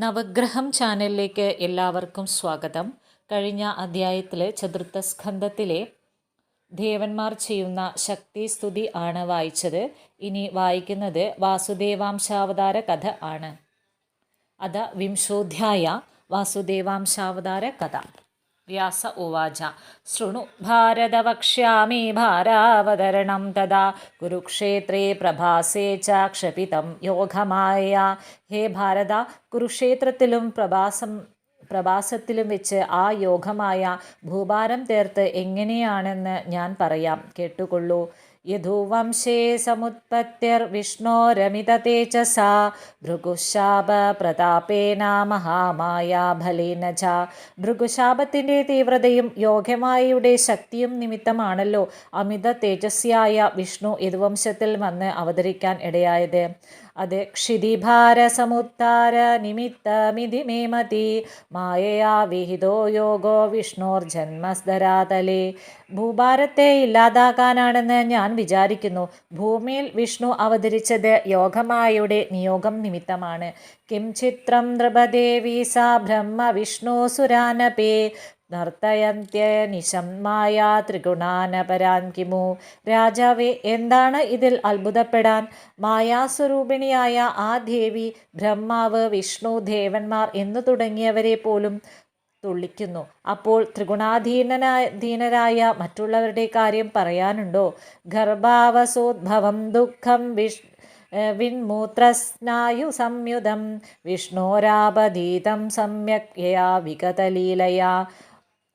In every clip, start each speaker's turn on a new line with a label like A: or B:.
A: നവഗ്രഹം ചാനലിലേക്ക് എല്ലാവർക്കും സ്വാഗതം. കഴിഞ്ഞ അധ്യായത്തിലെ ചതുർത്ഥ സ്കന്ധത്തിലെ ദേവന്മാർ ചെയ്യുന്ന ശക്തി സ്തുതി ആണ് വായിച്ചത്. ഇനി വായിക്കുന്നത് വാസുദേവാംശാവതാര കഥ ആണ്. അത വിംശോധ്യായ വാസുദേവാംശാവതാര കഥ. വ്യാസ ഉവാച. ശൃണു ഭാരത വക്ഷ്യാമി ഭാരാവതരണം തഥാ. കുരുക്ഷേത്രേ പ്രഭാസേ ചാക്ഷപിതം ക്ഷപിതം യോഗമായ. ഹേ ഭാരത കുരുക്ഷേത്രത്തിലും പ്രഭാസം പ്രഭാസത്തിലും വെച്ച് ആ യോഗമായ ഭൂഭാരം തീർത്ത് എങ്ങനെയാണെന്ന് ഞാൻ പറയാം. കേട്ടുകൊള്ളൂ. യദുവംശേ സമുത്പത്തിർ വിഷ്ണോരമിത തേജസാ ഭൃഗുശാപ പ്രതാപേന മഹാമായ ഫലേന ച ഭൃഗുശാപത്തിന്റെ തീവ്രതയും യോഗ്യമായയുടെ ശക്തിയും നിമിത്തമാണല്ലോ അമിത തേജസ്യായ വിഷ്ണു യദുവംശത്തിൽ വന്ന് അവതരിക്കാൻ ഇടയായത്. അത് ക്ഷിതിഭാരസമുത്താര നിമിത്തമിതി മേ മതി. മായയാ വിഹിതോ യോഗോ വിഷ്ണോർ ജന്മസ്തരാതലേ ഭൂഭാരത്തെ ഇല്ലാതാക്കാനാണെന്ന് ഞാൻ വിചാരിക്കുന്നു. ഭൂമിയിൽ വിഷ്ണു അവതരിച്ചത് യോഗമായയുടെ നിയോഗം നിമിത്തമാണ്. കിം ചിത്രം നൃപദേവി സാ ബ്രഹ്മ വിഷ്ണു സുരാനപേ. നർത്തയന്ത്യ നിശമായ ത്രിഗുണാനപരാൻ കിമു. രാജാവെ എന്താണ് ഇതിൽ അത്ഭുതപ്പെടാൻ? മായാസ്വരൂപിണിയായ ആ ദേവി ബ്രഹ്മാവ് വിഷ്ണു ദേവന്മാർ എന്നു തുടങ്ങിയവരെ പോലും തുള്ളിക്കുന്നു. അപ്പോൾ ത്രിഗുണാധീനനാധീനരായ മറ്റുള്ളവരുടെ കാര്യം പറയാനുണ്ടോ? ഗർഭാവസോദ്ഭവം ദുഃഖം വിഷ് വിൺമൂത്രസ്നായു സംയുതം. വിഷ്ണോരാപതീതം സമ്യക്യയാ വികതലീലയാ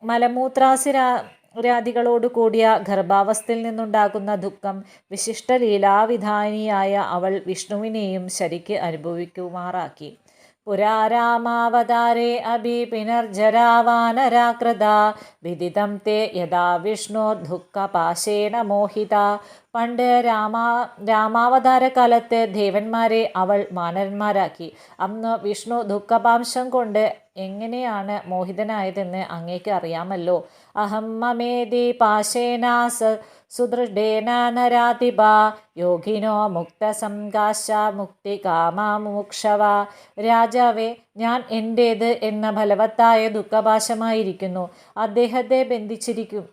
A: മലമൂത്രാസിരാ രാദികളോട് കൂടിയ ഗർഭാവസ്ഥയിൽ നിന്നുണ്ടാകുന്ന ദുഃഖം വിശിഷ്ട ലീലാവിധാനിയായ അവൾ വിഷ്ണുവിനെയും ശരിക്ക് അനുഭവിക്കുമാറാക്കി. പുരാരാമാവതാരേ അഭി പിനർജരാവാനരാകൃത വിദിതം തേ യഥാ വിഷ്ണു ദുഃഖപാശേന മോഹിത പണ്ട് രാമാ രാമാവതാര കാലത്ത് ദേവന്മാരെ അവൾ മാനന്മാരാക്കി. അന്ന് വിഷ്ണു ദുഃഖപാംശം കൊണ്ട് എങ്ങനെയാണ് മോഹിതനായതെന്ന് അങ്ങേക്ക് അറിയാമല്ലോ. അഹം മമേതി പാശേന സുദൃഢേന നരാതിപ യോഗിനോ മുക്തസംകാശ മുക്തി കാമാമുക്ഷവ രാജാവേ ഞാൻ എന്റേത് എന്ന ഫലവത്തായ ദുഃഖപാശമായിരിക്കുന്നു. അദ്ദേഹത്തെ ബന്ധിച്ചിരിക്കും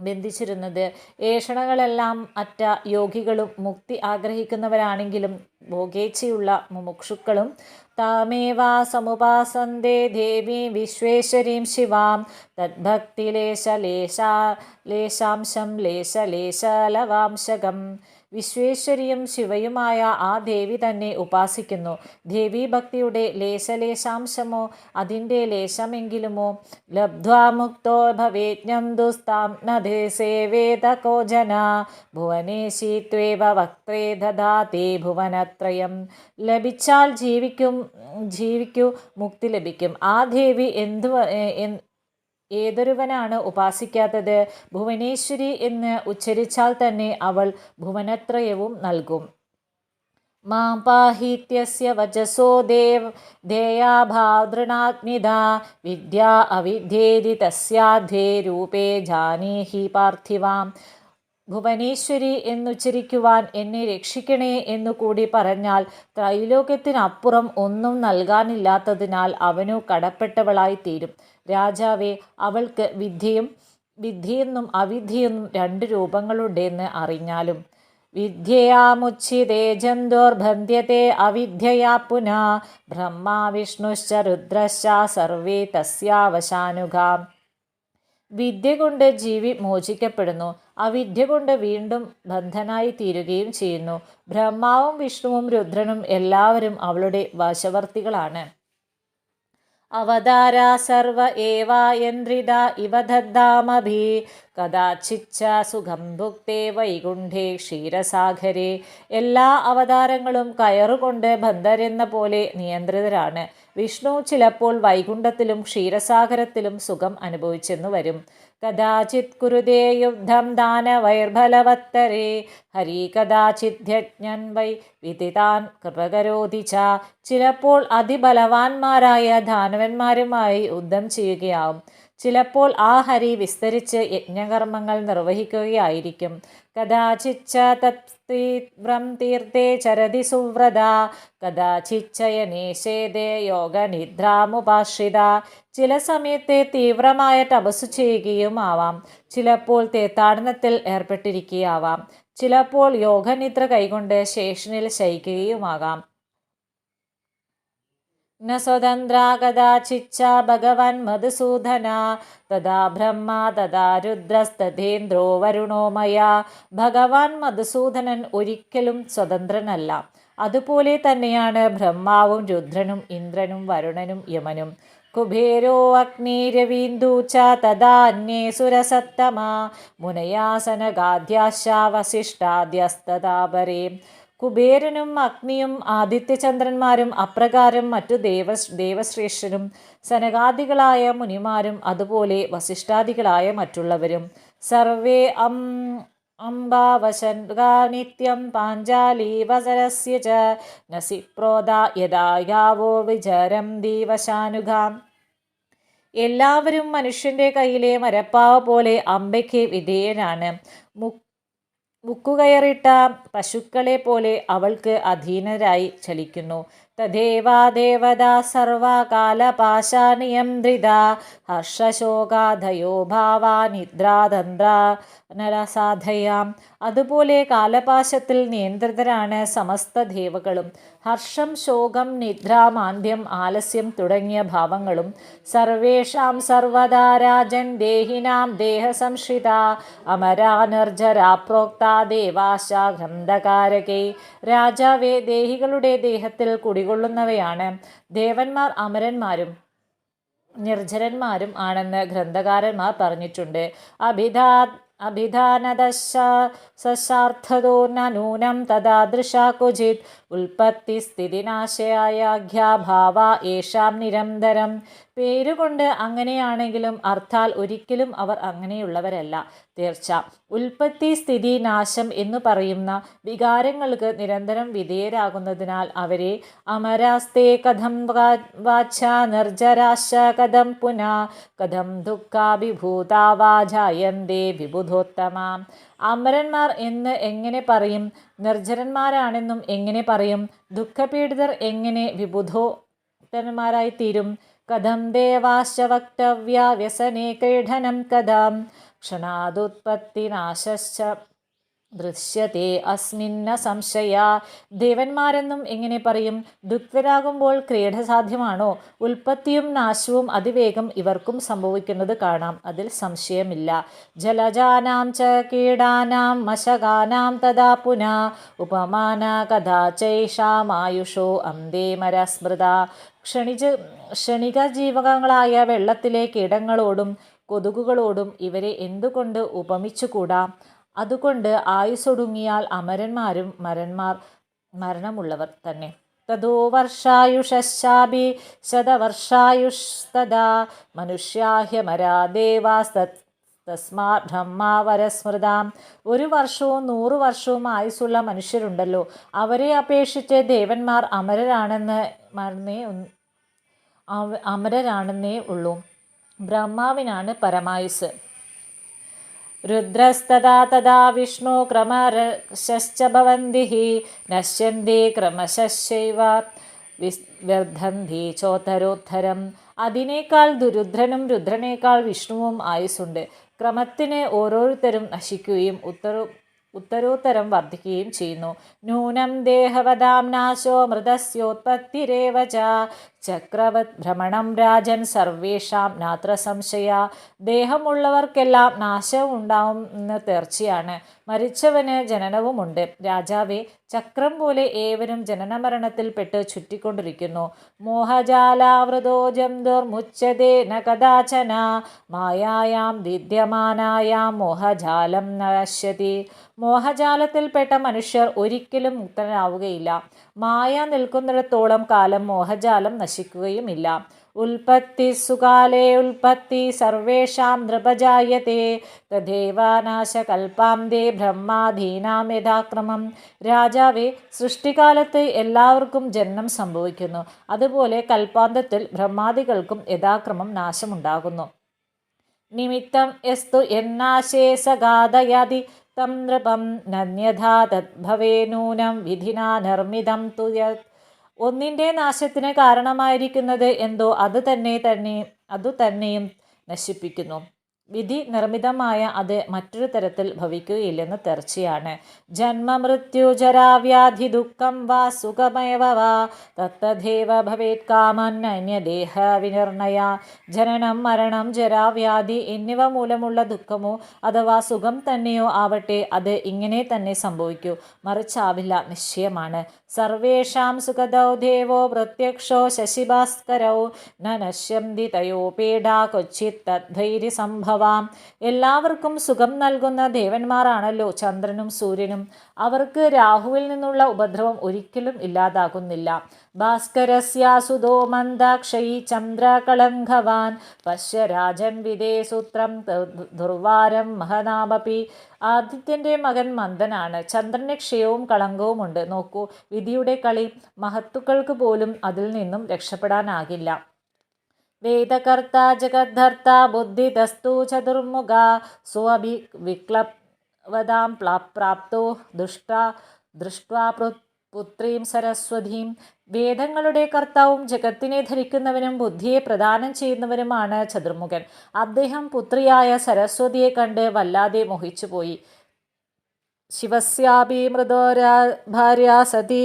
A: ബന്ധിച്ചിരുന്നത്. ഏഷണകളെല്ലാം അറ്റ യോഗികളും മുക്തി ആഗ്രഹിക്കുന്നവരാണെങ്കിലും ഭോഗേച്ഛയുള്ള മുമുക്ഷുക്കളും താമേവാ സമുപാസന്തേ ദേവി വിശ്വേശ്വരീം ശിവാം. തദ്ഭക്തിലേശലേശാ ലേശാംശം ലേശലേശലവാംശകം വിശ്വേശ്വരിയും ശിവയുമായ ആ ദേവി തന്നെ ഉപാസിക്കുന്നു. ദേവീഭക്തിയുടെ ലേശലേശാംശമോ അതിന്റെ ലേശമെങ്കിലുമോ ലബ്ധ്വാമുക്തോ ഭവേജ്ഞം ദുസ്താം നദേ സേവേത കോജന ഭുവനേശി ത്വേവ ദദാതേ ഭുവനത്രയം. ലഭിച്ചാൽ ജീവിക്കും ജീവിക്കൂ മുക്തി ലഭിക്കും. ആ ദേവി എന്തു ഏതൊരുവനാണ് ഉപാസിക്കാത്തത്? ഭുവനേശ്വരി എന്ന് ഉച്ചരിച്ചാൽ തന്നെ അവൾ ഭുവനത്രയവും നൽകും. മാം പാഹീത്യസ്യ വചസോ ദേവ് ദേയാഭാതൃണാത്മിത വിദ്യ അവിദ്യേതി തസ്യാധ്വേ രൂപേ ജാനീഹി പാർത്ഥിവാം. ഭുവനേശ്വരി എന്നുച്ചരിക്കുവാൻ എന്നെ രക്ഷിക്കണേ എന്നു കൂടി പറഞ്ഞാൽ ത്രൈലോക്യത്തിനപ്പുറം ഒന്നും നൽകാനില്ലാത്തതിനാൽ അവനു കടപ്പെട്ടവളായി തീരും. രാജാവെ അവൾക്ക് വിദ്യയും വിദ്യയെന്നും അവിദ്യയെന്നും രണ്ട് രൂപങ്ങളുണ്ടെന്ന് അറിഞ്ഞാലും. വിദ്യയാമുച്ചിതേ ജന്തോർബന്ധ്യത്തെ അവിദ്യയാ പുനഃ. ബ്രഹ്മാ വിഷ്ണുശ്ച രുദ്രശ്ച സർവേ തസ്യാവശാനുഗാം വിദ്യ കൊണ്ട് ജീവി മോചിക്കപ്പെടുന്നു. അവിദ്യ കൊണ്ട് വീണ്ടും ബന്ധനായി തീരുകയും ചെയ്യുന്നു. ബ്രഹ്മാവും വിഷ്ണുവും രുദ്രനും എല്ലാവരും അവളുടെ വശവർത്തികളാണ്. അവതാര സർവ ഏവായന്ത്രിത ഇവ ദദ്ദാമഭി കഥാചിച്ച സുഖം ഭുക്തേ വൈകുണ്ഠേ ക്ഷീരസാഗരെ. എല്ലാ അവതാരങ്ങളും കയറുകൊണ്ട് ബന്ധരെന്ന പോലെ നിയന്ത്രിതരാണ്. വിഷ്ണു ചിലപ്പോൾ വൈകുണ്ഠത്തിലും ക്ഷീരസാഗരത്തിലും സുഖം അനുഭവിച്ചെന്നു വരും. കഥാചിത് കുരുതേ യുദ്ധം ദാനവൈർബലവത്തരേ ഹരി കഥാചിദ്യജ്ഞൻ വൈ വിദിതാൻ കൃപകരോധി ച. ചിലപ്പോൾ അതിബലവാന്മാരായ ദാനവന്മാരുമായി യുദ്ധം ചെയ്യുകയാവും. ചിലപ്പോൾ ആ ഹരി വിസ്തരിച്ച് യജ്ഞകർമ്മങ്ങൾ നിർവഹിക്കുകയായിരിക്കും. കഥാചിച്ച തീവ്രം തീർത്ഥേ ചരതി സുവ്രത കഥാചിച്ചയനേശേതേ യോഗനിദ്രാമുപാശ്രിത ചില സമയത്തെ തീവ്രമായ തപസ് ചെയ്യുകയും ആവാം ചിലപ്പോൾ തീർത്ഥാടനത്തിൽ ഏർപ്പെട്ടിരിക്കുകയാവാം. ചിലപ്പോൾ യോഗനിദ്ര കൈകൊണ്ട് ശേഷനിൽ ശയിക്കുകയുമാകാം. न स्वतन्त्रा कदाचिच्च भगवन् मधुसूदन तदा ബ്രഹ്മ തഥാ രുദ്രസ്തഥേന്ദ്രോ വരുണോ മയ ഭഗവാൻ മധുസൂദനൻ ഒരിക്കലും സ്വതന്ത്രനല്ല അതുപോലെ തന്നെയാണ് ബ്രഹ്മാവും രുദ്രനും ഇന്ദ്രനും വരുണനും യമനും കുബേരോ അഗ്നിരവീന്ദു ച തഥാ അന്യേ സുരസത്തമ മുനയാസനഗാദ്യാശാവശിഷ്ടാദ്യസ്തതാപരേ കുബേരനും അഗ്നിയും ആദിത്യചന്ദ്രന്മാരും അപ്രകാരം മറ്റു ദേവ ദേവശ്രേഷ്ഠരും സനകാദികളായ മുനിമാരും അതുപോലെ വസിഷ്ഠാദികളായ മറ്റുള്ളവരും. സർവേ അം അംബാവശനിത്യം പാഞ്ചാലീവസരസ്യ ച നസിപ്രോദ യഥാ യാവോ വിചരം ദീവശാനുഗാം. എല്ലാവരും മനുഷ്യന്റെ കയ്യിലെ മരപ്പാവ പോലെ അമ്പയ്ക്ക് വിധേയനാണ്. മുക്ക് മുക്കുകയറിട്ട പശുക്കളെ പോലെ അവൾക്ക് അധീനരായി ചലിക്കുന്നു. തദേവാദേവത സർവകാലപാശാനിയന്ത്രിത ഹർഷശോകാധയോ ഭാവാ നിദ്രാതന്ത്ര നരസാധയാം. അതുപോലെ കാലപാശത്തിൽ നിയന്ത്രിതരാണ് സമസ്ത ദേവകളും. ഹർഷം ശോകം നിദ്ര മാന്ദ്യം ആലസ്യം തുടങ്ങിയ ഭാവങ്ങളും. സർവേഷാം സർവതാരാജൻ ദേഹിനാം ദേഹസംശ്രിത അമരാനർജരാ പ്രോക്ത ദേവാശ ഗ്രന്ഥകാരകെ. രാജാവെ ദേഹികളുടെ ദേഹത്തിൽ കുടികൊള്ളുന്നവയാണ്. ദേവന്മാർ അമരന്മാരും നിർജരന്മാരും ആണെന്ന് ഗ്രന്ഥകാരന്മാർ പറഞ്ഞിട്ടുണ്ട്. അഭിധാ അഭിധാനദശാർത്ഥതോ നൂനം സ്ഥിതി ക്വചിത് ഉൽപ്പത്തിസ്ഥിതിനാശയായാഖ്യാഭാവ ഏഷാം നിരന്തരം. പേരുകൊണ്ട് അങ്ങനെയാണെങ്കിലും അർത്ഥാൽ ഒരിക്കലും അവർ അങ്ങനെയുള്ളവരല്ല. തീർച്ച. ഉൽപ്പത്തി സ്ഥിതി നാശം എന്ന് പറയുന്ന വികാരങ്ങൾക്ക് നിരന്തരം വിധേയരാകുന്നതിനാൽ അവരെ അമരാസ്തേ കഥം വാച്ച നിർജരാശ കഥം പുന. കഥം ദുഃഖാഭിഭൂതാവാജായന്തേ വിബുധോത്തമ. അമരന്മാർ എന്ന് എങ്ങനെ പറയും? നിർജരന്മാരാണെന്നും എങ്ങനെ പറയും? ദുഃഖപീഡിതർ എങ്ങനെ വിബുധോത്തന്മാരായി തീരും? കഥം ദേവാശ വക്തവ്യ വ്യസനേ ക്രീഡനം കഥം ക്ഷണാദുത്പത്തിനാശശ്ച ദൃശ്യത്തെ അസ്മിന്ന സംശയ. ദേവന്മാരെന്നും എങ്ങനെ പറയും? ദുഃഖരാകുമ്പോൾ ക്രീഡ സാധ്യമാണോ ഉൽപ്പത്തിയും നാശവും അതിവേഗം ഇവർക്കും സംഭവിക്കുന്നത് കാണാം. അതിൽ സംശയമില്ല. ജലജാനാം ച കീടാനാം മശകാനാം തഥാ പുന. ഉപമാന കഥാ ചൈഷാമായുഷോ അന്തേ മരസ്മൃത. ക്ഷണിജ ക്ഷണിക ജീവകങ്ങളായ വെള്ളത്തിലെ കീടങ്ങളോടും കൊതുകുകളോടും ഇവരെ എന്തുകൊണ്ട് ഉപമിച്ചുകൂടാ? അതുകൊണ്ട് ആയുസൊടുങ്ങിയാൽ അമരന്മാരും മരന്മാർ മരണമുള്ളവർ തന്നെ. തതോ വർഷായുഷാപി ശതവർഷായുഷ്തദാ മനുഷ്യാഹ്യമരാ ദേവാസ്തത് ഒരു വർഷവും നൂറു വർഷവും ആയുസ്സുള്ള മനുഷ്യരുണ്ടല്ലോ. അവരെ അപേക്ഷിച്ച് ദേവന്മാർ അമരരാണെന്ന് മറന്നേ അമരരാണെന്നേ ഉള്ളൂ. ബ്രഹ്മാവിനാണ് പരമായുസ് തഥാ വിഷ്ണു ക്രമരശ്ച ഭവന്തി നശ്യന്തി ക്രമശൈവ വിർദ്ധന്തി ചോത്തരോദ്ധരം. അതിനേക്കാൾ ദുരുദ്രനും രുദ്രനേക്കാൾ വിഷ്ണുവും ആയുസ്സുണ്ട്. ക്രമത്തിന് ഓരോരുത്തരും നശിക്കുകയും ഉത്തര ഉത്തരോത്തരം വർദ്ധിക്കുകയും ചെയ്യുന്നു. നൂനം ദേഹവതാം നാശോ മൃതസ്യോത്പത്തിരേവ ചക്രവത് ഭ്രമണം രാജൻ സർവേഷാം നാത്ര സംശയ. ദേഹമുള്ളവർക്കെല്ലാം നാശവും ഉണ്ടാവും എന്ന് തീർച്ചയാണ്. മരിച്ചവന് ജനനവുമുണ്ട്. രാജാവേ ചക്രം പോലെ ഏവരും ജനനമരണത്തിൽപ്പെട്ട് ചുറ്റിക്കൊണ്ടിരിക്കുന്നു. മോഹജാലാവൃതോ ജന്തുർമുച്ചതേ ന കഥാചന. മായായാം വിദ്യമാനായാം മോഹജാലം നശ്യതി. മോഹജാലത്തിൽപ്പെട്ട മനുഷ്യർ ഒരിക്കലും മുക്തനാവുകയില്ല. മായ നിൽക്കുന്നിടത്തോളം കാലം മോഹജാലം നശിക്കുകയുമില്ല. ഉൽപ്പത്തി സുകാലേ ഉൽപ്പത്തി സർവേഷാം നൃപജായത്തെ തഥേവ നാശകൽപ്പാന്തേ ബ്രഹ്മാധീനാം യഥാക്രമം. രാജാവെ സൃഷ്ടികാലത്ത് എല്ലാവർക്കും ജന്മം സംഭവിക്കുന്നു. അതുപോലെ കൽപ്പാന്തത്തിൽ ബ്രഹ്മാദികൾക്കും യഥാക്രമം നാശമുണ്ടാകുന്നു. നിമിത്തം എസ്തു എന്നാശേഷഘാതയതി തം നൃപം നന്യഥാ തദ്ഭവേ നൂനം വിധിനാ നിർമ്മിതം തു യത്. ഒന്നിന്റെ നാശത്തിന് കാരണമായിരിക്കുന്നത് എന്തോ അത് തന്നെ തന്നെ അതു തന്നെയും നശിപ്പിക്കുന്നു. വിധി നിർമ്മിതമായ അത് മറ്റൊരു തരത്തിൽ ഭവിക്കുകയില്ലെന്ന് തീർച്ചയാണ്. ജരാവ്യാധി ദുഃഖം വാ സുഖമേവ വാ തത്തദേവ ഭവേത് കാമൻ അന്യദേഹ വിനിർണയ. ജനനം മരണം ജരാവ്യാധി എന്നിവ മൂലമുള്ള ദുഃഖമോ അഥവാ സുഖം തന്നെയോ ആവട്ടെ അത് ഇങ്ങനെ തന്നെ സംഭവിക്കൂ. മറിച്ചാവില്ല നിശ്ചയമാണ്. സർവേഷാം സുഖദൗ ദേവോ പ്രത്യക്ഷോ ശശിഭാസ്കരൗ ന നശ്യന്തി പേടാ കൊച്ചിത് തദ്ധൈര്യ സംഭവാം. എല്ലാവർക്കും സുഖം നൽകുന്ന ദേവന്മാരാണല്ലോ ചന്ദ്രനും സൂര്യനും. അവർക്ക് രാഹുവിൽ നിന്നുള്ള ഉപദ്രവം ഒരിക്കലും ഇല്ലാതാകുന്നില്ല. ഭാസ്കരസ്യാസുതോ മന്ദാക്ഷയി ചന്ദ്രകളങ്കവാൻ പശ്യ രാജൻ വിദേ സൂത്രം ദുർവാരം മഹനാമപി. ആദിത്യന്റെ മകൻ മന്ദനാണ്. ചന്ദ്രന് ക്ഷയവും കളങ്കവുമുണ്ട് നോക്കൂ വിധിയുടെ കളി മഹത്തുക്കൾക്ക് പോലും അതിൽ നിന്നും രക്ഷപ്പെടാനാകില്ല. വേദകർത്ത ജഗദ്ധർത്ത ബുദ്ധിദസ്തു ചതുർമുഖ സ്വഭി വിക്ലവതാം പ്രാപ്തോ ദുഷ്ട ദൃഷ്ട്വാ പുത്രീം സരസ്വതീം. വേദങ്ങളുടെ കർത്താവും ജഗത്തിനെ ധരിക്കുന്നവനും ബുദ്ധിയെ പ്രദാനം ചെയ്യുന്നവനുമാണ് ചതുർമുഖൻ. അദ്ദേഹം പുത്രിയായ സരസ്വതിയെ കണ്ട് വല്ലാതെ മോഹിച്ചുപോയി. ശിവസ്യാപി മൃദോരാ ഭാര്യ സതീ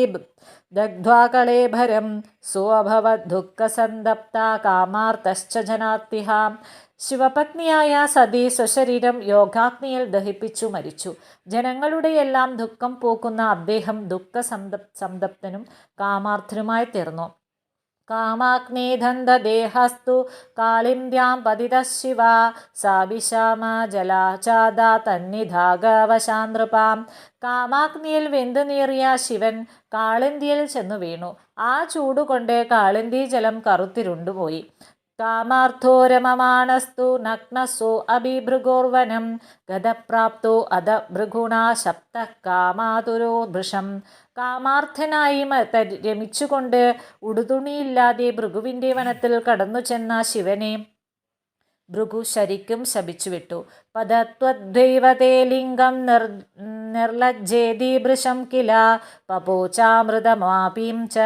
A: ദഗ്ധ്വാ കളേഭരം സോഭവത് ദുഃഖസന്തപ്ത കാമാർത്തശ്ച ജനാത്തിഹാം ശിവപത്നിയായ സതി സ്വശരീരം യോഗാഗ്നിയിൽ ദഹിപ്പിച്ചു മരിച്ചു. ജനങ്ങളുടെയെല്ലാം ദുഃഖം പോക്കുന്ന അദ്ദേഹം ദുഃഖസന്ത സംതപ്തനും കാമാർത്ഥനുമായി തീർന്നു. കാമാഗ്നിധന്ധദേഹസ്തു കാളിന്ദ്യാം പതിത ശിവ സാവിശാമ ജലാചാദ തന്നിധാഗവശാന്തൃപാം കാമാഗ്നിയിൽ വെന്തുനീറിയ ശിവൻ കാളിന്തിയിൽ ചെന്നു വീണു. ആ ചൂടുകൊണ്ട് കാളിന്തി ജലം കറുത്തിരുണ്ടുപോയി. കാമാർത്ഥോ രമമാണസ്തു നഗ്നസോ അഭിഭൃഗോർവനം ഗതപ്രാപ്തോ അത ഭൃഗുണാ ശബ്ദ കാമാതുരോ ഭൃഷം. കാമാർത്ഥനായി രമിച്ചുകൊണ്ട് ഉടുതുണിയില്ലാതെ ഭൃഗുവിന്റെ വനത്തിൽ കടന്നു ചെന്ന ശിവനെ ഭൃഗു ശരിക്കും ശപിച്ചുവിട്ടു. പദത്വദ്വൈവതേ ലിംഗം നിർ നിർലജ്ജേദീഭൃശം കില പപോചാമൃതമാപീം ച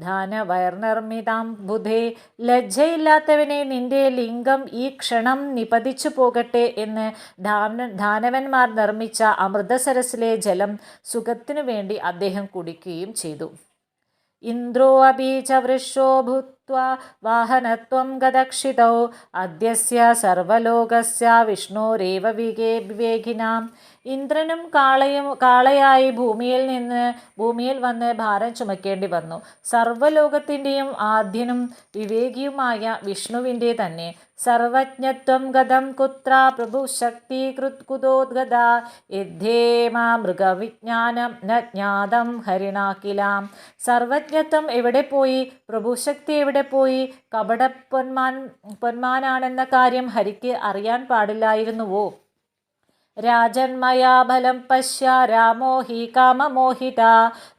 A: ധാനവൈർനിർമ്മിതാം ബുധേ. ലജ്ജയില്ലാത്തവനെ നിന്റെ ലിംഗം ഈ ക്ഷണം നിപതിച്ചു പോകട്ടെ എന്ന് ധാന ധാനവന്മാർ നിർമ്മിച്ച അമൃതസരസിലെ ജലം സുഖത്തിനു വേണ്ടി അദ്ദേഹം കുടിക്കുകയും ചെയ്തു. ഇന്ദ്രോ അപി വൃഷോ വാഹനത്വം ഗദക്ഷിതൗ അദ്യസ്യ സർവലോകസ്യ വിഷ്ണുരേവ വികേ വിവേകിനാം ഇന്ദ്രനും കാളയും കാളയായി ഭൂമിയിൽ നിന്ന് ഭൂമിയിൽ വന്ന് ഭാരം ചുമക്കേണ്ടി വന്നു. സർവലോകത്തിന്റെയും ആദ്യനും വിവേകിയുമായ വിഷ്ണുവിന്റെ തന്നെ. സർവജ്ഞത്വം ഗതം കുത്ര പ്രഭു ശക്തി കൃത്കുതോദ്ഗത യദ്ധേമാ മൃഗവിജ്ഞാനം ന ജ്ഞാതം ഹരിണാക്കിലാം സർവജ്ഞത്വം എവിടെ പോയി? പ്രഭുശക്തി എവിടെ പോയി. കപട പൊന്മാൻ പൊന്മാനാണെന്ന കാര്യം ഹരിക്ക് അറിയാൻ പാടില്ലായിരുന്നുവോ? രാജന്മയാബലം പശ്യ രാമോ ഹി കാമമോഹിത.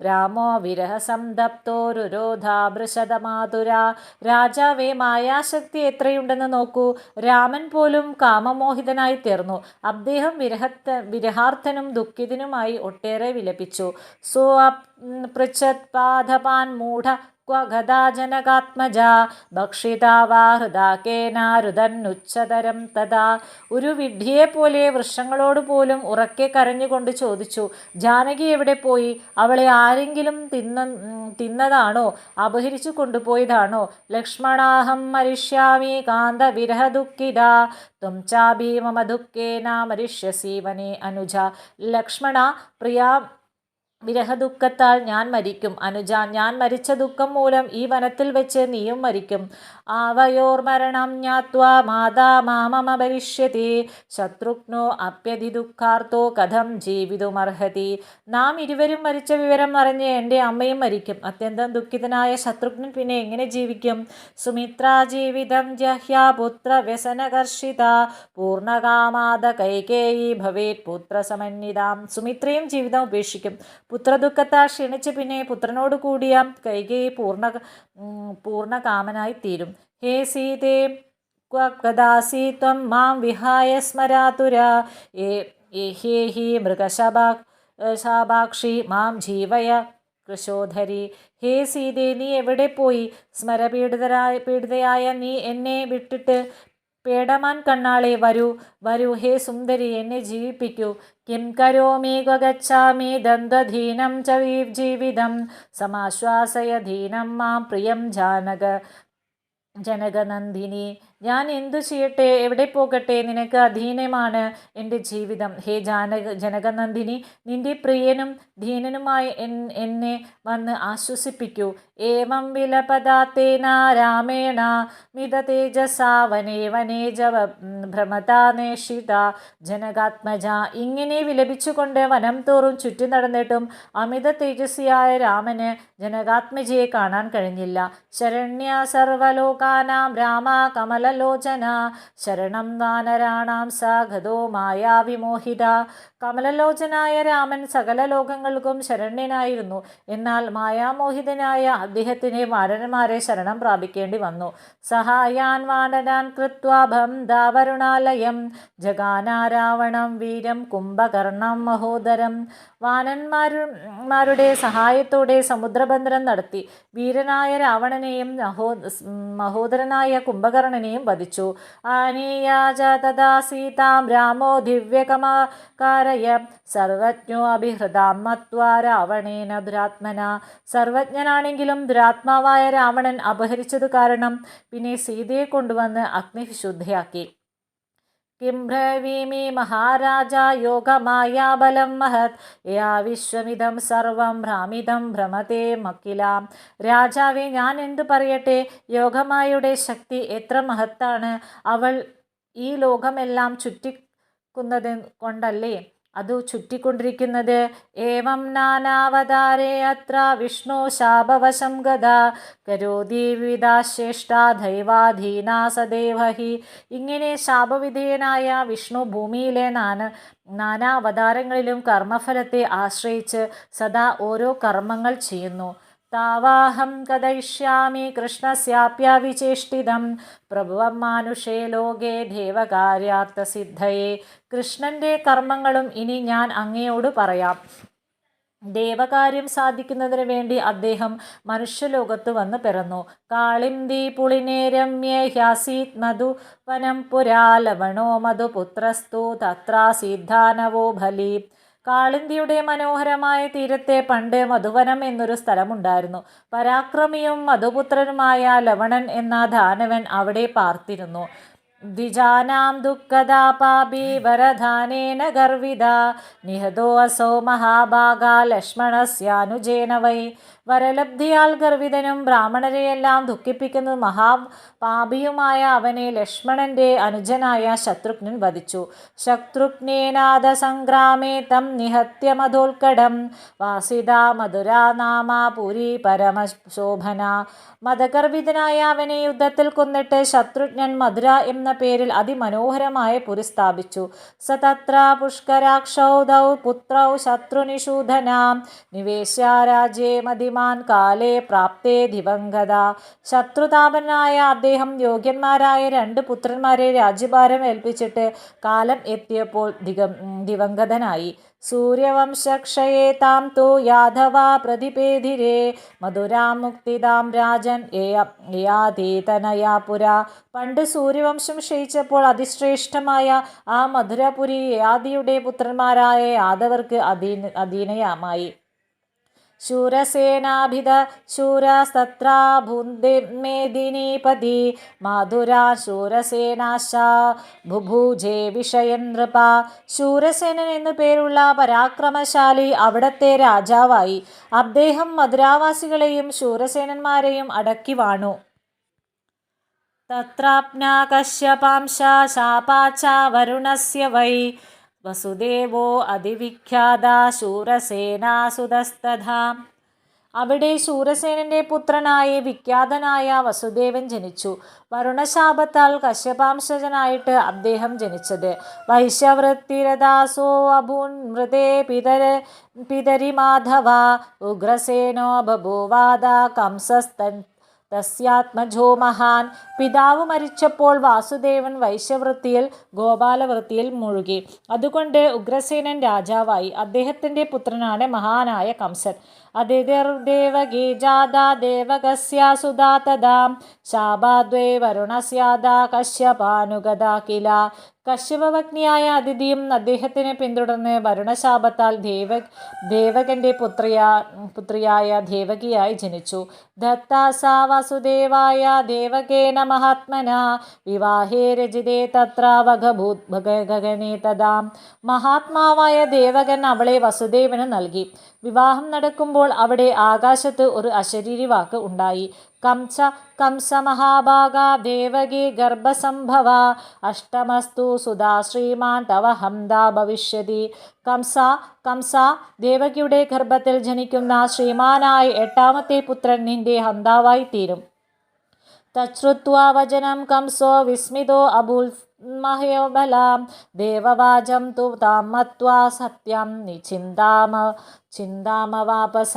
A: രാമോ വിരഹസന്തപ്തോരുരോധാഭൃശതമാതുര രാജാവേ മായാശക്തി എത്രയുണ്ടെന്ന് നോക്കൂ. രാമൻ പോലും കാമമോഹിതനായി തീർന്നു. അദ്ദേഹം വിരഹത്ത വിരഹാർത്ഥനും ദുഃഖിതനുമായി ഒട്ടേറെ വിലപിച്ചു. സോ പൃച്ഛത് പാധപാൻ മൂഢ ക്വ ഗതാജനകാത്മജ ഭക്ഷിതാ വാ ഹൃദാക്കേനാരുതന്നുച്ചതരം തഥാ ഒരു വിഡ്ഢിയെപ്പോലെ വൃക്ഷങ്ങളോട് പോലും ഉറക്കെ കരഞ്ഞുകൊണ്ട് ചോദിച്ചു ജാനകി എവിടെ പോയി? അവളെ ആരെങ്കിലും തിന്ന തിന്നതാണോ? അപഹരിച്ചു കൊണ്ടുപോയതാണോ? ലക്ഷ്മണാഹം മരിഷ്യാമി കാന്ത വിരഹദുഃഖിത. ത്വം ചാഭീമ ദുഃഖേന മരിഷ്യസി വനേ അനുജ. ലക്ഷ്മണ പ്രിയ വിരഹദുഃഖത്താൽ ഞാൻ മരിക്കും. അനുജ ഞാൻ മരിച്ച ദുഃഖം മൂലം ഈ വനത്തിൽ വെച്ച് നീയും മരിക്കും. ആവയോർ മരണം ജ്ഞാത്വാ മാതാ മാമമപരിഷ്യതി ശത്രുഘ്നോ അപ്യതി ദുഃഖാർത്തോ കഥം ജീവിതുമർഹതി. നാം ഇരുവരും മരിച്ച വിവരം അറിഞ്ഞ് എന്റെ അമ്മയും മരിക്കും. അത്യന്തം ദുഃഖിതനായ ശത്രുഘ്നൻ പിന്നെ എങ്ങനെ ജീവിക്കും? സുമിത്ര ജീവിതം ജഹ്യാ പുത്ര വ്യസനകർഷിത. പൂർണകാമാത കൈകേയി ഭവേത് പുത്രസമന്വിതാം സുമിത്രയും ജീവിതം ഉപേക്ഷിക്കും. പുത്രദുഃഖത്താൽ ക്ഷീണിച്ച് പിന്നെ പുത്രനോട് കൂടിയ കൈകേയി പൂർണ പൂർണകാമനായി തീരും ഹേ സീതേ ക്വദാസി ത്വം മാം വിഹായ സ്മരാതുര. ഹേ ഹി മൃഗശാ ശാബാക്ഷി മാം ജീവയ കൃശോധരി. ഹേ സീതേ നീ എവിടെ പോയി? സ്മരപീഡിതരായ പീഡിതയായ നീ എന്നെ വിട്ടിട്ട് പേടമാൻ കണ്ണാളെ വരൂ വരൂ ഹേ സുന്ദരി എന്നെ ജീവിപ്പിക്കൂ. കിം കരോമേ ഗച്ഛാമി ദന്തധീനം ച ജീവിതം സമാശ്വാസയ ധീനം മാം പ്രിയം ജാനക ജനകനന്ദിനി. ഞാൻ എന്തു ചെയ്യട്ടെ? എവിടെ പോകട്ടെ? നിനക്ക് അധീനമാണ് എന്റെ ജീവിതം. ഹേ ജാനക ജനകനന്ദിനി നിന്റെ പ്രിയനും ധീനനുമായി എൻ എന്നെ വന്ന് ആശ്വസിപ്പിക്കൂ. ഏവം വിലപദാത്തേന രാമേണ മിത തേജസാവനേ വനേ ജവ ഭ്രമതാനേഷിത ജനകാത്മജ. ഇങ്ങനെ വിലപിച്ചുകൊണ്ട് വനം തോറും ചുറ്റി നടന്നിട്ടും അമിത തേജസ്വിയായ രാമന് ജനകാത്മജയെ കാണാൻ കഴിഞ്ഞില്ല. ശരണ്യ സർവലോകാനാം രാമ കമല കമലലോചന. ശരണം വാനരാണാം സാഗതോ മായാവിമോഹിത. കമലലോചനായ രാമൻ സകല ലോകങ്ങൾക്കും ശരണ്യനായിരുന്നു. എന്നാൽ മായാമോഹിതനായ അദ്ദേഹത്തിന് വാനരന്മാരെ ശരണം പ്രാപിക്കേണ്ടി വന്നു. സഹായാൻ വാനരാൻ കൃത്വാഭം ദാവരുണാലയം ജഗാനാരാവണം വീരം കുംഭകർണം മഹോദരം. വാനന്മാരുടെ സഹായത്തോടെ സമുദ്രബന്ധനം നടത്തി. വീരനായ രാവണനെയും മഹോ മഹോദരനായ കുംഭകർണനെയും വധിച്ചു. ആനീയാച സീതാം രാമോ ദിവ്യകമാകാരയ. സർവജ്ഞോ അഭിഹൃതാം മത്വാ രാവണേന ദുരാത്മന. സർവജ്ഞനാണെങ്കിലും ദുരാത്മാവായ രാവണൻ അപഹരിച്ചത് കാരണം പിന്നെ സീതയെ കൊണ്ടുവന്ന് അഗ്നിശുദ്ധിയാക്കി കിം ബ്രവീമി മഹാരാജ യോഗമായാബലം മഹത് യാ വിശ്വമിതം സർവം ഭ്രാമിതം ഭ്രമത്തെ മക്കിലാം രാജാവെ ഞാൻ എന്തു പറയട്ടെ? യോഗമായുടെ ശക്തി എത്ര മഹത്താണ്? അവൾ ഈ ലോകമെല്ലാം ചുറ്റിക്കുന്നത് കൊണ്ടല്ലേ അതു ചുറ്റിക്കൊണ്ടിരിക്കുന്നത് ഏവം നാനാവതാരേ അത്ര വിഷ്ണു ശാപവശം ഗത കരോതി വിവിധാശ്രേഷ്ഠ ദൈവാധീന സദേവഹി ഇങ്ങനെ ശാപവിധേയനായ വിഷ്ണു ഭൂമിയിലെ നാന നാനാവതാരങ്ങളിലും കർമ്മഫലത്തെ ആശ്രയിച്ച് സദാ ഓരോ കർമ്മങ്ങൾ ചെയ്യുന്നു. താവാഹം കഥയിഷ്യാമി കൃഷ്ണസ്യാപ്യാവിചേഷ്ടിതം. പ്രഭുവം മാനുഷേ ലോകേ ദേവകാര്യാർത്ഥസിദ്ധയെ. കൃഷ്ണന്റെ കർമ്മങ്ങളും ഇനി ഞാൻ അങ്ങയോട് പറയാം. ദേവകാര്യം സാധിക്കുന്നതിന് വേണ്ടി അദ്ദേഹം മനുഷ്യലോകത്ത് വന്ന് പിറന്നു. കാളിന്തി പുളിനേരമ്യ ഹ്യാസീത് മധു വനം തത്രാസിദ്ധാനവോ മധുപുത്രസ്തു തത്രാസീദ്ധാനവോ ബലി കാളിന്തിയുടെ മനോഹരമായ തീരത്തെ പണ്ട് മധുവനം എന്നൊരു സ്ഥലമുണ്ടായിരുന്നു. പരാക്രമിയും മധുപുത്രനുമായ ലവണൻ എന്ന ദാനവൻ അവിടെ പാർത്തിരുന്നു. ദ്വിജാനാം ദുഃഖദാപാപി വരധാനേന ഗർവിത നിഹതോ അസോ മഹാഭാഗ ലക്ഷ്മണസ്യാനുജേന വൈ. വരലബ്ധിയാൽ ഗർവിതനും ബ്രാഹ്മണരെയെല്ലാം ദുഃഖിപ്പിക്കുന്ന മഹാപാപിയുമായ അവനെ ലക്ഷ്മണന്റെ അനുജനായ ശത്രുഘ്നൻ വധിച്ചു. ശത്രുഘ്നേനാഥ സംഗ്രാമേ തം നിഹത്യ മധോൽക്കടം. വാസിത മധുരാ നാമ പുരി പരമശോഭന. മതഗർഭിതനായ അവനെ യുദ്ധത്തിൽ കൊന്നിട്ട് ശത്രുഘ്നൻ മധുര എന്ന പേരിൽ അതിമനോഹരമായ പുരി സ്ഥാപിച്ചു. സതത്ര തത്ര പുഷ്കരാക്ഷൗദൗ പുത്രൗ ശത്രുനിഷൂധന. നിവേശ്യ രാജ്യേ മതി ശ്രീമാൻ കാലേ പ്രാപ്തേ ദിവംഗത. ശത്രുതാപനായ അദ്ദേഹം യോഗ്യന്മാരായ രണ്ട് പുത്രന്മാരെ രാജ്യഭാരം ഏൽപ്പിച്ചിട്ട് കാലം എത്തിയപ്പോൾ ദിവംഗതനായി. സൂര്യവംശക്ഷയേ താം തു യാദവ പ്രതിപേധിരേ. മധുരാം രാജൻ യാതീതനയാ പുര. പണ്ട് സൂര്യവംശം ക്ഷയിച്ചപ്പോൾ അതിശ്രേഷ്ഠമായ ആ മധുരപുരി യാദിയുടെ പുത്രന്മാരായ യാദവർക്ക് അധീന അധീനയമായി. ശൂരസേനാഭിത മേദിനീപതി മാധുരാ ശൂരസേനാശ ബുഭൂജേ വിഷയൻ നൃപ ശൂരസേനൻ എന്നു പേരുള്ള പരാക്രമശാലി അവിടത്തെ രാജാവായി. അദ്ദേഹം മധുരാവാസികളെയും ശൂരസേനന്മാരെയും അടക്കി വാണു. തത്രാപ്നാ കശ്യപാംശ ശാപാച്ച വരുണസ്യ വൈ. വസുദേവോ അതിവിഖ്യാത ശൂരസേനാസുതസ്തഥാ. അവിടെ ശൂരസേനന്റെ പുത്രനായ വിഖ്യാതനായ വസുദേവൻ ജനിച്ചു. വരുണശാപത്താൽ കശ്യപാംശജനായിട്ട് അദ്ദേഹം ജനിച്ചത്. വൈശ്യവൃത്തിരദാസോ അഭൂൻ പിതര പിതരി മാധവ ഉഗ്രസേനോ ബഭൂവാദ കംസസ്തൻ തസ്യാത്മജോ മഹാൻ. പിതാവ് മരിച്ചപ്പോൾ വാസുദേവൻ വൈശ്യവൃത്തിയിൽ ഗോപാലവൃത്തിയിൽ മുഴുകി. അതുകൊണ്ട് ഉഗ്രസേനൻ രാജാവായി. അദ്ദേഹത്തിന്റെ പുത്രനാണ് മഹാനായ കംസൻ. അതിഥിർദേവകീ ജാതാ ദേവകസ്യ സുതാ തഥാ ശാപാദ്വേ വരുണസ്യാദാ കശ്യപാനുഗതാ കില. കശ്യപപത്നിയായ അതിഥിയും അദ്ദേഹത്തിനെ പിന്തുടർന്ന് വരുണശാപത്താൽ ദേവ ദേവകന്റെ പുത്രിയ പുത്രിയായ ദേവകിയായി ജനിച്ചു. ദത്താസ വാസുദേവായ ദേവകേന മഹാത്മന വിവാഹേ രചിതേ തത്ര വഘഭൂത് ഗഗനെ തഥാ. മഹാത്മാവായ ദേവകൻ അവളെ വസുദേവന് നൽകി. വിവാഹം നടക്കുമ്പോൾ അവിടെ ആകാശത്ത് ഒരു അശരീരി വാക്ക് ഉണ്ടായി. കംസ മഹാഭാഗ ദേവകി ഗർഭസംഭവ അഷ്ടമസ്തു സുധാ ശ്രീമാൻ തവ ഹംദ ഭവിഷ്യതി കംസ കംസ ദേവകിയുടെ ഗർഭത്തിൽ ജനിക്കുന്ന ശ്രീമാനായ എട്ടാമത്തെ പുത്രൻ നിന്റെ ഹന്താവായി തീരും. തശ്രുത്വാ വചനം കംസോ വിസ്മിതോ അബുൽ മഹയോബലാം ദേവവാചം തു താം മത്വാ സത്യം നിചിന്താമ ചിന്താമവാപസ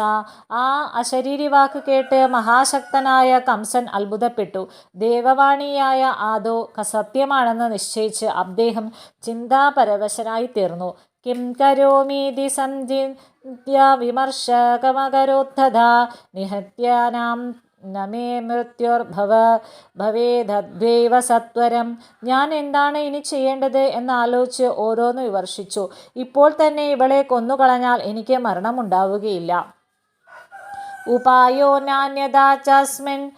A: ആ അശരീരി വാക്ക് കേട്ട് മഹാശക്തനായ കംസൻ അത്ഭുതപ്പെട്ടു. ദേവവാണിയായ ആദോ സത്യമാണെന്ന് നിശ്ചയിച്ച് അദ്ദേഹം ചിന്താപരവശനായി തീർന്നു. കിം കരോമീതി സഞ്ചിന്യ വിമർശകമകരോദ്ധത നിഹത്യാനാം നമേ മൃത്യുർഭവ ഭവേദ്വൈവ സത്വരം. ഞാൻ എന്താണ് ഇനി ചെയ്യേണ്ടത് എന്നാലോചിച്ച് ഓരോന്ന് വിമർശിച്ചു ഇപ്പോൾ തന്നെ ഇവളെ കൊന്നുകളഞ്ഞാൽ എനിക്ക് മരണമുണ്ടാവുകയില്ല. ഉപായോ നാന്യതാ ചസ്മിൻ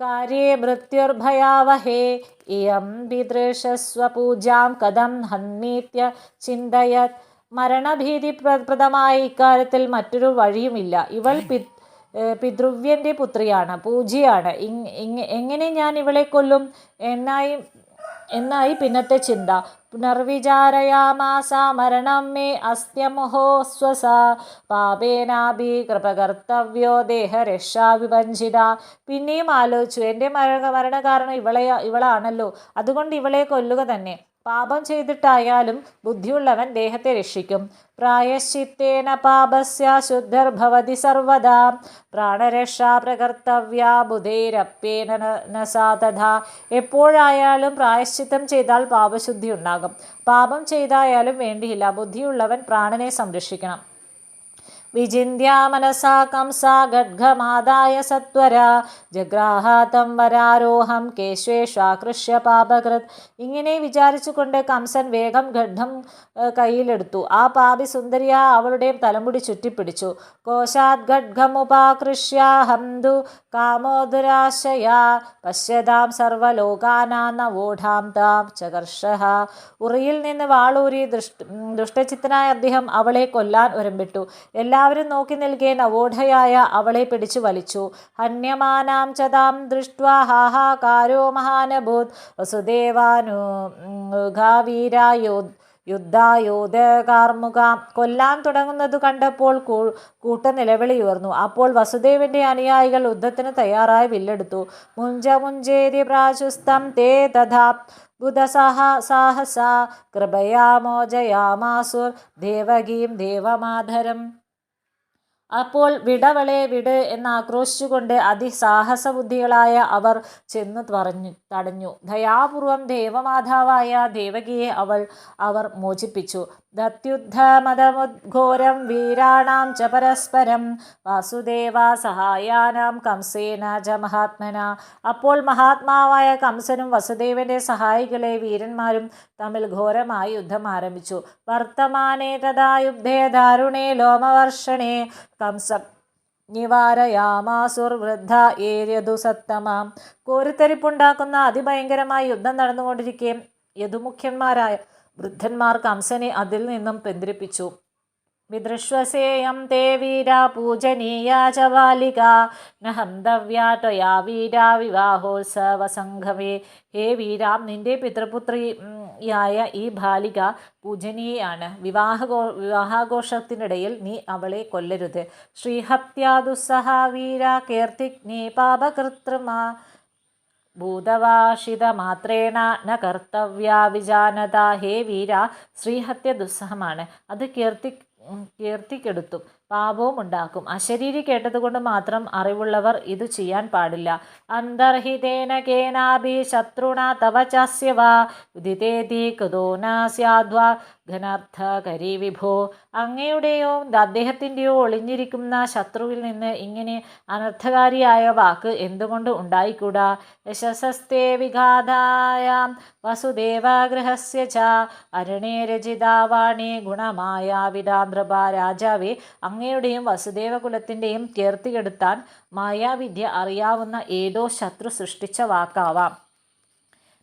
A: കാര്യേ മൃത്യുർഭയാവഹേ. ഇയം വിദൃശസ്വപൂജാം കഥം ഹന്മീത്യ ചിന്തയത്. മരണഭീതി പ്രദമായ ഇക്കാര്യത്തിൽ മറ്റൊരു വഴിയുമില്ല. ഇവൾ പി പിതൃവ്യന്റെ പുത്രിയാണ് പൂജിയാണ്. എങ്ങനെ ഞാൻ ഇവളെ കൊല്ലും? എന്നായി എന്നായി പിന്നത്തെ ചിന്ത. പുനർവിചാരയാമാസ മരണം മേ അസ്ത്യമഹോസ്വസ പാപേനാഭി കൃപകർത്തവ്യോ ദേഹരക്ഷാ വിഭഞ്ചിത. പിന്നെയും ആലോചിച്ചു എന്റെ മരണ മരണകാരണം ഇവളെ ഇവളാണല്ലോ. അതുകൊണ്ട് ഇവളെ കൊല്ലുക തന്നെ. പാപം ചെയ്തിട്ടായാലും ബുദ്ധിയുള്ളവൻ ദേഹത്തെ രക്ഷിക്കും. പ്രായശ്ചിത്തേന പാപസ്യ ശുദ്ധർഭവതി സർവദാ. പ്രാണരക്ഷാ പ്രകർത്തവ്യ ബുധേരപ്പേന നസാ തഥാ. എപ്പോഴായാലും പ്രായശ്ചിത്തം ചെയ്താൽ പാപശുദ്ധി ഉണ്ടാകും. പാപം ചെയ്തായാലും വേണ്ടിയില്ല. ബുദ്ധിയുള്ളവൻ പ്രാണനെ സംരക്ഷിക്കണം. വിചിന്യ മനസാ കംസാ ഖഡ്ഗമാദായ സത്വര. ജഗ്രാഹാതം വരാരോഹം കേശ്വേഷാകൃഷ്യ പാപകൃത്. ഇങ്ങനെ വിചാരിച്ചുകൊണ്ട് കംസൻ വേഗം ഗഡ്ഢം കയ്യിലെടുത്തു. ആ പാപി സുന്ദരിയ അവളുടെ തലമുടി ചുറ്റിപ്പിടിച്ചു. കോശാത് ഖഡ്ഗമുപാകൃഷ്യ ദു കാമോദുരാശയാ. പശ്യതാം സർവലോകാനാന്നവോഢാം താം ചകർഷ ഉറിയിൽ നിന്ന് വാളൂരി ദുഷ്ട ദുഷ്ടചിത്തനായ അദ്ദേഹം അവളെ കൊല്ലാൻ ഒരുമ്പിട്ടു. എല്ലാ എല്ലാവരും നോക്കി നിൽക്കെ നവോഢയായ അവളെ പിടിച്ചു വലിച്ചു. ഹന്യമാനാം ചതാം ദൃഷ്ട്വാ ഹാഹാകാരോ മഹാനഭൂത് വസുദേവാനു യുദ്ധായോ കാർമുക കൊല്ലാൻ തുടങ്ങുന്നത് കണ്ടപ്പോൾ കൂട്ട നിലവിളി ഉയർന്നു അപ്പോൾ വസുദേവന്റെ അനുയായികൾ യുദ്ധത്തിന് തയ്യാറായി വില്ലെടുത്തു. മുഞ്ച മുഞ്ചേരി പ്രാശുസ്തം തേ തഥാ ബുധസഹ സാഹസ കൃപയാമോജയാമാസുർ ദേവകീം ദേവമാധരം. അപ്പോൾ വിടവളെ വിട് എന്ന് ആക്രോശിച്ചുകൊണ്ട് അതിസാഹസബുദ്ധികളായ അവർ ചെന്ന് പറഞ്ഞു തടഞ്ഞു. ദയാപൂർവം ദേവമാതാവായ ദേവകിയെ അവൾ അവർ മോചിപ്പിച്ചു. ദത്യുദ്ധമതമുദ്ഘോരം वीराणां च परस्परं വാസുദേവ സഹായാനാം കംസേന ച മഹാത്മന. അപ്പോൾ മഹാത്മാവായ കംസനും വസുദേവന്റെ സഹായികളെ വീരന്മാരും തമ്മിൽ ഘോരമായി യുദ്ധം ആരംഭിച്ചു. വർത്തമാനേ തഥാ യുദ്ധേ ദാരുണേ ലോമവർഷണേ. കംസ നിവാരയാമാസുർ വൃദ്ധ ഏര്യതു സത്തമാം. കോരിത്തെരിപ്പുണ്ടാക്കുന്ന അതിഭയങ്കരമായ യുദ്ധം നടന്നുകൊണ്ടിരിക്കെ യദുമുഖ്യന്മാരായ വൃദ്ധന്മാർ കംസനെ അതിൽ നിന്നും പിന്തിരിപ്പിച്ചു. വിദൃശ്വസേയം തേ വീര പൂജനീയ ച ബാലിക നഹന്തവ്യാ ത്വയാ വീര വിവാഹോത്സവ സംഘമേ. ഹേ വീരാം നിന്റെ പിതൃപുത്രിയായ ഈ ബാലിക പൂജനീയാണ്. വിവാഹഘോ വിവാഹാഘോഷത്തിനിടയിൽ നീ അവളെ കൊല്ലരുത്. ശ്രീഹത്യാ ദുസ്സഹ വീര കീർത്തിഗ്നി പാപകൃത്രിമ. ഭൂതവാഷിതമാത്രേണ ന കർത്തവ്യ വിജാനത ഹേ വീര ശ്രീഹത്യ ദുസ്സഹമാണ്. അത് കീർത്തി കീർത്തിക്കെടുത്തും. പാപവും ഉണ്ടാക്കും. അശരീരി കേട്ടതുകൊണ്ട് മാത്രം അറിവുള്ളവർ ഇത് ചെയ്യാൻ പാടില്ല. അന്തർഹിതേന കേനാഭി ശത്രുണ തവ ചാസ്യ വിഭോ. അങ്ങയുടെയോ അദ്ദേഹത്തിന്റെയോ ഒളിഞ്ഞിരിക്കുന്ന ശത്രുവിൽ നിന്ന് ഇങ്ങനെ അനർത്ഥകാരിയായ വാക്ക് എന്തുകൊണ്ട് ഉണ്ടായിക്കൂടാ? യശസ്തേ വിഘാതായാം. വസുദേവഗൃഹസ്യ ച. അരണേ രചിതാവാണി ഗുണമായ. വിതാന്ത്രപ രാജാവേ അങ്ങയുടെയും വസുദേവകുലത്തിന്റെയും ചേർത്തിയെടുത്താൻ മായാവിദ്യ അറിയാവുന്ന ഏതോ ശത്രു സൃഷ്ടിച്ച വാക്കാവാം.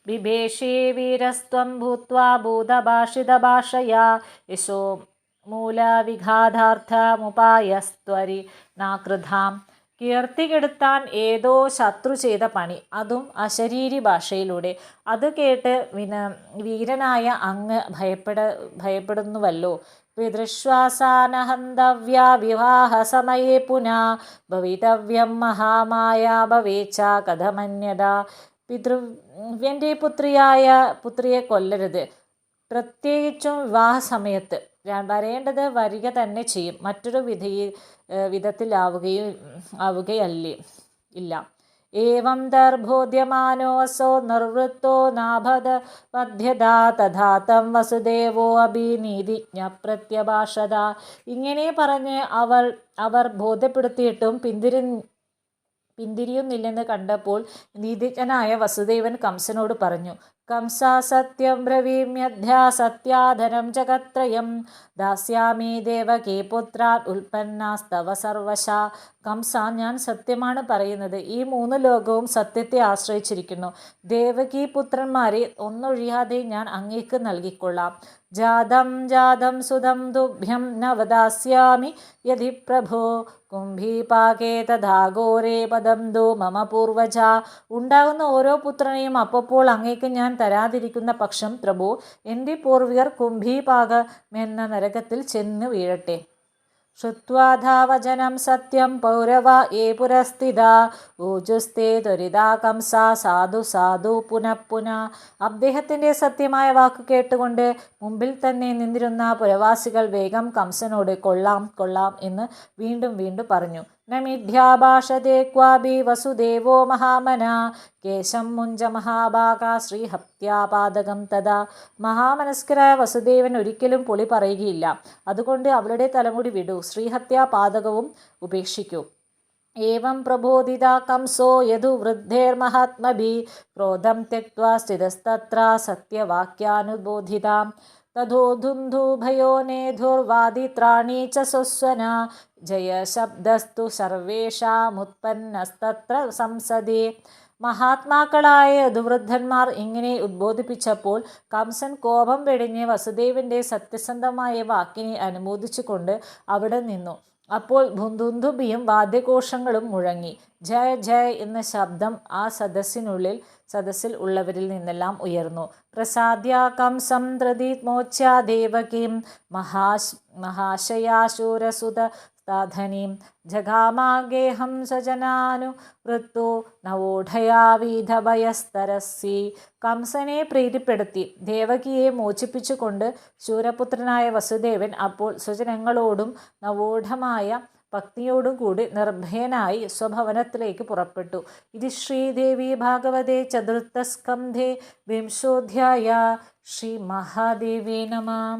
A: ബിഭേഷേ വീരസ്ത്വം ഭൂത്വാ ഭൂതഭാഷിതഭാഷയാ. യശോ മൂലവിഘാതാർത്ഥമുപായസ്ത്വരി നാകൃതാം കീർത്തികെടുത്താൻ ഏതോ ശത്രു ചെയ്ത പണി. അതും അശരീരി ഭാഷയിലൂടെ. അത് കേട്ട് വിന വീരനായ അങ്ങ് ഭയപ്പെട ഭയപ്പെടുന്നുവല്ലോ. പിതൃശ്വാസാനഹന്തവ്യ വിവാഹ സമയേ പുന ഭവിതവ്യം മഹാമായ ഭവേച്ച കഥമന്യത പിതൃവ്യന്റെ പുത്രിയായ പുത്രിയെ കൊല്ലരുത്। പ്രത്യേകിച്ചും വിവാഹ സമയത്ത് വരേണ്ടത് വരിക തന്നെ ചെയ്യും. മറ്റൊരു വിധി വിധത്തിലാവുകയും ആവുകയല്ലേ ഇല്ല. ഏവം ദർഭോദ്യമാനോസോ നിർവൃത്തോ नाभद പദ്ധ്യത തഥാ തം വസുദേവോ അഭിനീതിജ്ഞ പ്രത്യഭാഷത ഇങ്ങനെ പറഞ്ഞ് അവൾ അവർ ബോധ്യപ്പെടുത്തിയിട്ടും പിന്തിരി പിന്തിരിയുന്നില്ലെന്ന് കണ്ടപ്പോൾ നീതിജ്ഞനായ വസുദേവൻ കംസനോട് പറഞ്ഞു കംസ സത്യം ബ്രവീമ്യധ്യ സത്യാധനം ജഗത്രയം. ദാസ്യാമി ദേവകീ പുത്രാത് ഉൽപ്പന്നാസ്തവ സർവശ. കംസ ഞാൻ സത്യമാണ് പറയുന്നത്. ഈ മൂന്ന് ലോകവും സത്യത്തെ ആശ്രയിച്ചിരിക്കുന്നു. ദേവകീ പുത്രന്മാരെ ഒന്നൊഴിയാതെ ഞാൻ അങ്ങേക്ക് നൽകിക്കൊള്ളാം. ജാതം ജാതം സുതം തുഭ്യം നവദാസ്യാമി യതി പ്രഭോ കുംഭീപാകേ തഥാ ഘോരേ പദം ദോ മമ പൂർവജ ഉണ്ടാകുന്ന ഓരോ പുത്രനെയും അപ്പപ്പോൾ അങ്ങേക്ക് ഞാൻ തരാതിരിക്കുന്ന പക്ഷം പ്രഭു എന്റെ പൂർവികർ കുംഭീപാകമെന്ന നരകത്തിൽ ചെന്ന് വീഴട്ടെ. ശ്രുവാധാവചനം സത്യം പൗരവ ഏ പുരസ്ഥിത ഊജുസ്തേ ദുരിതാ കംസ സാധു സാധു പുനഃപുന അദ്ദേഹത്തിന്റെ സത്യമായ വാക്ക് കേട്ടുകൊണ്ട് മുമ്പിൽ തന്നെ നിന്നിരുന്ന പുരവാസികൾ വേഗം കംസനോട് കൊള്ളാം കൊള്ളാം എന്ന് വീണ്ടും വീണ്ടും പറഞ്ഞു. न मिथ्याभाषते क्वापि वसुदेवो महामना കേശം മുഞ്ച മഹാഭാഗ ശ്രീഹത്യാപാതകം തഥാ മഹാമനസ്കരായ വസുദേവൻ ഒരിക്കലും പൊളി പറയുകയില്ല അതുകൊണ്ട് അവളുടെ തലമുടി വിടൂ ശ്രീഹത്യാപാതകവും ഉപേക്ഷിക്കൂ ഏവം പ്രബോധിത കംസോ യദു വൃദ്ധേർമഹാത്മഭി ക്രോധം त्यक्त्वा സ്ഥിതസ്തത്ര സത്യവാക്യാനുബോധിതാം തഥോധുന്ധുഭയോ നേധുർവാദിത്രാണി ച സ്വസ്വന ജയശബ്ദസ്തു സർവേഷാമുത്പന്നസ്തത്ര സംസദി. മഹാത്മാക്കളായ ഋതുവൃദ്ധന്മാർ ഇങ്ങനെ ഉദ്ബോധിപ്പിച്ചപ്പോൾ കംസൻ കോപം വെടിഞ്ഞ് വസുദേവന്റെ സത്യസന്ധമായ വാക്കിനെ അനുമോദിച്ചുകൊണ്ട് അവിടെ നിന്നു. അപ്പോൾ ഭുന്തുന്തുബിയും വാദ്യഘോഷങ്ങളും മുഴങ്ങി. ജയ ജയ എന്ന ശബ്ദം ആ സദസ്സിനുള്ളിൽ സദസ്സിൽ ഉള്ളവരിൽ നിന്നെല്ലാം ഉയർന്നു. പ്രസാദ്യ കംസം ത്രതിമോച്യ ദേവകീം മഹാശ് മഹാശയാശൂരസുത സാധനീം ജഗാമാഗേഹം സ്വജനാനുവൃത്തോ നവോഢയാവീധഭയസ്തരസി കംസനെ പ്രീതിപ്പെടുത്തി. ദേവകിയെ മോചിപ്പിച്ചുകൊണ്ട് ശൂരപുത്രനായ വസുദേവൻ അപ്പോൾ സ്വജനങ്ങളോടും നവോഢമായ ഭക്തിയോടും കൂടി നിർഭയനായി സ്വഭവനത്തിലേക്ക് പുറപ്പെട്ടു. ഇത് ശ്രീദേവി ഭാഗവതേ ചതുർത്ഥസ്കന്ധേ വിംശോധ്യായ ശ്രീ മഹാദേവി നമാം.